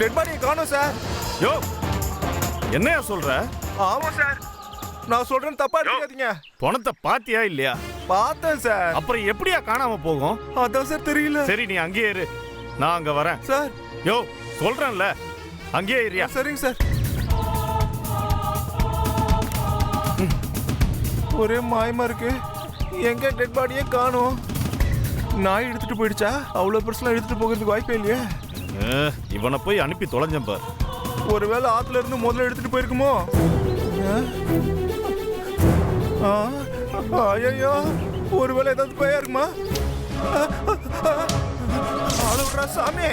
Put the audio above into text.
Dead பாடியை காணோம் sir. யோ என்னையா சொல்ற? ஆமா சார். நான் சொல்றேன் தப்பா எடுத்துக்காதீங்க. பணத்தை பாத்தியா இல்லையா? பார்த்தேன் சார். அப்புறம் எப்படியா காணாம போகும்? அதான் சார் தெரியல. சரி நீ அங்கேயே இரு. நான் அங்க வரேன். சார். யோ சொல்றேன்ல. அங்கேயே இருயா. சரிங்க சார். ஒரே மாயமா இருக்கு. எங்க டெட் பாடியே காணோம்? நாய் எடுத்துட்டு போயிடுச்சா அவ்வளவு பெருசுலாம் எடுத்துட்டு போகிறதுக்கு வாய்ப்பே இல்லையே இவனை போய் அனுப்பி தொலைஞ்சேன் பார் ஒருவேளை ஆத்துல இருந்து முதல்ல எடுத்துட்டு போயிருக்குமோ ஐயோ ஒருவேளை ஏதாவது போயா இருக்குமா அழுகுறா சாமி